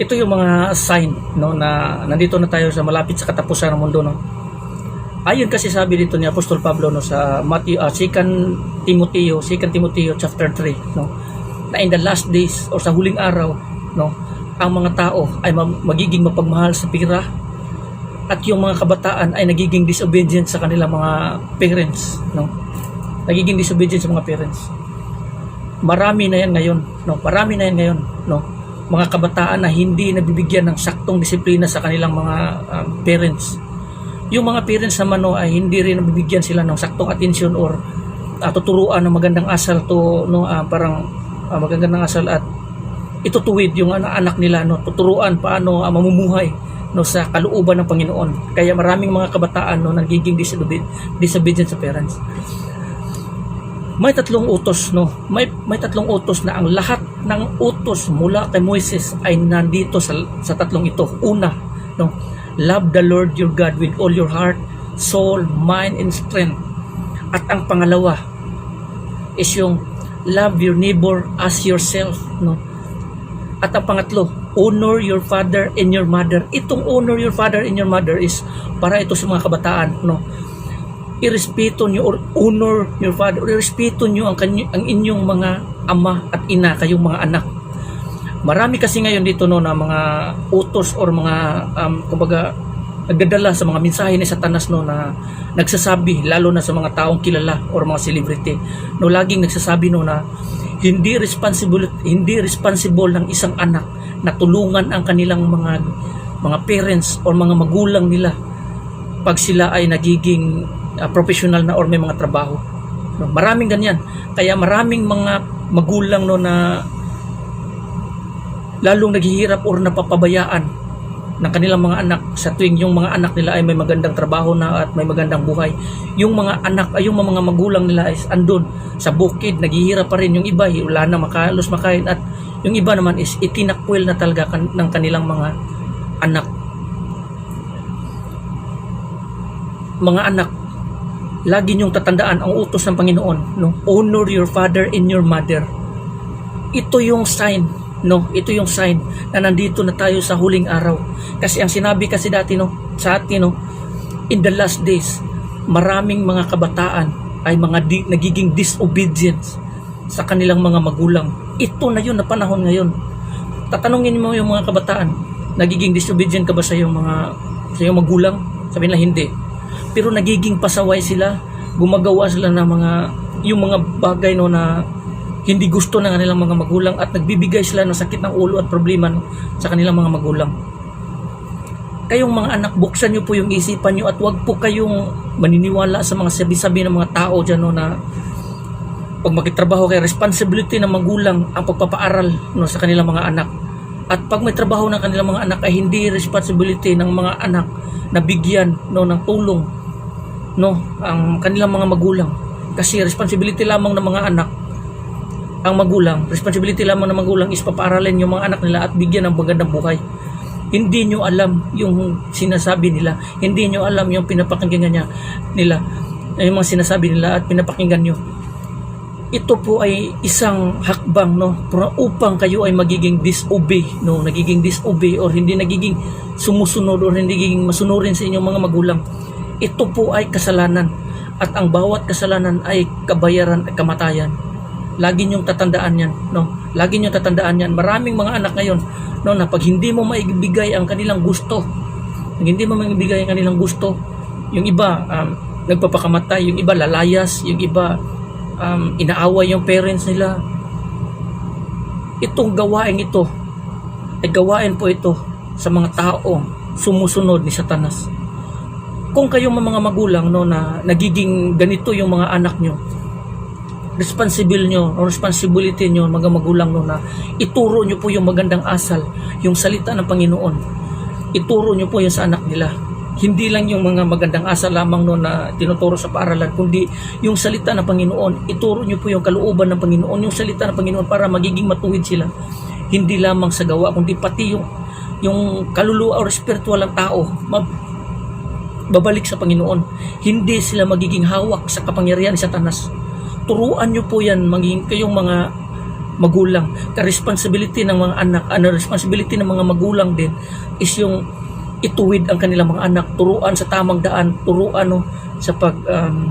ito yung mga sign no na nandito na tayo sa malapit sa katapusan ng mundo no. Ayon kasi sabi dito ni Apostol Pablo no sa Matthew uh, 2 Timoteo, 2 Timoteo chapter 3 no na in the last days or sa huling araw no ang mga tao ay ma- magiging mapagmahal sa pira at yung mga kabataan ay nagiging disobedient sa kanilang mga parents no. Nagiging disobedient sa mga parents. Marami na yan ngayon no marami na yan ngayon no mga kabataan na hindi nabibigyan ng saktong disiplina sa kanilang mga um, parents. Yung mga parents naman no ay hindi rin nabibigyan sila ng saktong atensyon or uh, tuturuan ng magandang asal to no ah, parang ah, magandang asal at itutuwid yung anak nila no tuturuan paano ah, mamumuhay no sa kalooban ng Panginoon. Kaya maraming mga kabataan no nagiging disobedient sa parents may tatlong utos no? May may tatlong utos na ang lahat ng utos mula kay Moises ay nandito sa sa tatlong ito. Una no? Love the Lord your God with all your heart soul mind and strength. At ang pangalawa is yung love your neighbor as yourself no? At ang pangatlo honor your father and your mother. Itong honor your father and your mother is para ito sa mga kabataan no irespeto nyo or honor your father or irespeto nyo ang, kanyo, ang inyong mga ama at ina kayong mga anak. Marami kasi ngayon dito no na mga utos or mga um, kumbaga nagdadala sa mga mensahe ni Satanas no na nagsasabi lalo na sa mga taong kilala or mga celebrity. No laging nagsasabi no na hindi responsible hindi responsible ng isang anak na tulungan ang kanilang mga mga parents or mga magulang nila pag sila ay nagiging uh, professional na or may mga trabaho. No, maraming ganyan. Kaya maraming mga magulang no na lalong naghihirap or napapabayaan ng kanilang mga anak sa tuwing yung mga anak nila ay may magandang trabaho na at may magandang buhay. Yung mga anak ay yung mga magulang nila is andun sa bukid, naghihirap pa rin yung iba, wala na makalos makain at yung iba naman is itinakwil na talaga kan- ng kanilang mga anak. Mga anak, lagi niyong tatandaan ang utos ng Panginoon, no? Honor your father and your mother. Ito yung sign, no? Ito yung sign na nandito na tayo sa huling araw. Kasi ang sinabi kasi dati, no, sa atin, no, in the last days, maraming mga kabataan ay mga di, nagiging disobedient sa kanilang mga magulang. Ito na yun na panahon ngayon. Tatanungin mo yung mga kabataan, nagiging disobedient ka ba sa iyong mga sa iyong magulang? Sabi nila hindi. Pero nagiging pasaway sila, gumagawa sila ng mga yung mga bagay no na hindi gusto ng kanilang mga magulang at nagbibigay sila ng sakit ng ulo at problema no, sa kanilang mga magulang. Kayong mga anak, buksan niyo po yung isipan niyo at wag po kayong maniniwala sa mga sabi-sabi ng mga tao dyan no, na pag magkitrabaho kayo, responsibility ng magulang ang pagpapaaral no, sa kanilang mga anak. At pag may trabaho ng kanilang mga anak ay hindi responsibility ng mga anak na bigyan no, ng tulong no, ang kanilang mga magulang. Kasi responsibility lamang ng mga anak ang magulang, responsibility lamang ng magulang is papaaralin yung mga anak nila at bigyan ng magandang buhay. Hindi nyo alam yung sinasabi nila. Hindi nyo alam yung pinapakinggan niya nila. Yung mga sinasabi nila at pinapakinggan nyo. Ito po ay isang hakbang no upang kayo ay magiging disobey no nagiging disobey or hindi nagiging sumusunod or hindi nagiging masunurin sa inyong mga magulang ito po ay kasalanan. At ang bawat kasalanan ay kabayaran at kamatayan. Lagi niyong tatandaan yan no? Lagi niyong tatandaan yan. Maraming mga anak ngayon no na pag hindi mo maibigay ang kanilang gusto pag hindi mo maibigay ang kanilang gusto yung iba um, nagpapakamatay yung iba lalayas yung iba um, inaaway yung parents nila. Itong gawain ito ay gawain po ito sa mga taong sumusunod ni Satanas kung kayong mga magulang no na nagiging ganito yung mga anak nyo responsible nyo o responsibility nyo mga magulang no na ituro nyo po yung magandang asal yung salita ng Panginoon. Ituro nyo po yung sa anak nila. Hindi lang yung mga magandang asal lamang no na tinuturo sa paaralan kundi yung salita ng Panginoon. Ituro nyo po yung kalooban ng Panginoon yung salita ng Panginoon para magiging matuwid sila. Hindi lamang sa gawa kundi pati yung yung kaluluwa o spiritual ng tao babalik sa Panginoon hindi sila magiging hawak sa kapangyarihan ni Satanas turuan nyo po yan maging kayong mga magulang. The responsibility ng mga anak, ano responsibility ng mga magulang din is yung ituwid ang kanilang mga anak, turuan sa tamang daan, turuan no, sa pag um,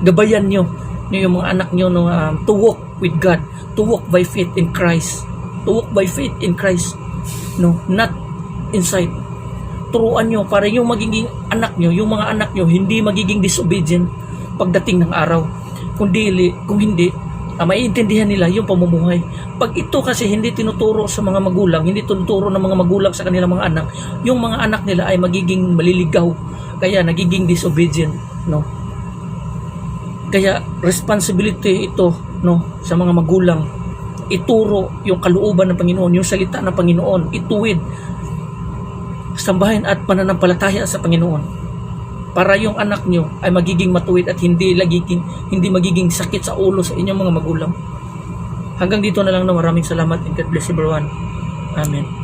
gabayan nyo, nyo yung mga anak nyo no, um, to walk with God, to walk by faith in Christ, to walk by faith in Christ, no, not inside. Turuan nyo para yung magiging anak nyo, yung mga anak nyo, hindi magiging disobedient pagdating ng araw. Kung dili, kung hindi, ah, maiintindihan nila yung pamumuhay. Pag ito kasi hindi tinuturo sa mga magulang, hindi tinuturo ng mga magulang sa kanilang mga anak, yung mga anak nila ay magiging maliligaw, kaya nagiging disobedient, no? Kaya responsibility ito, no, sa mga magulang, ituro yung kalooban ng Panginoon, yung salita ng Panginoon, ituwid, sambahin at pananampalataya sa Panginoon para yung anak nyo ay magiging matuwid at hindi lagiging hindi magiging sakit sa ulo sa inyong mga magulang. Hanggang dito na lang na maraming salamat and God bless everyone. Amen.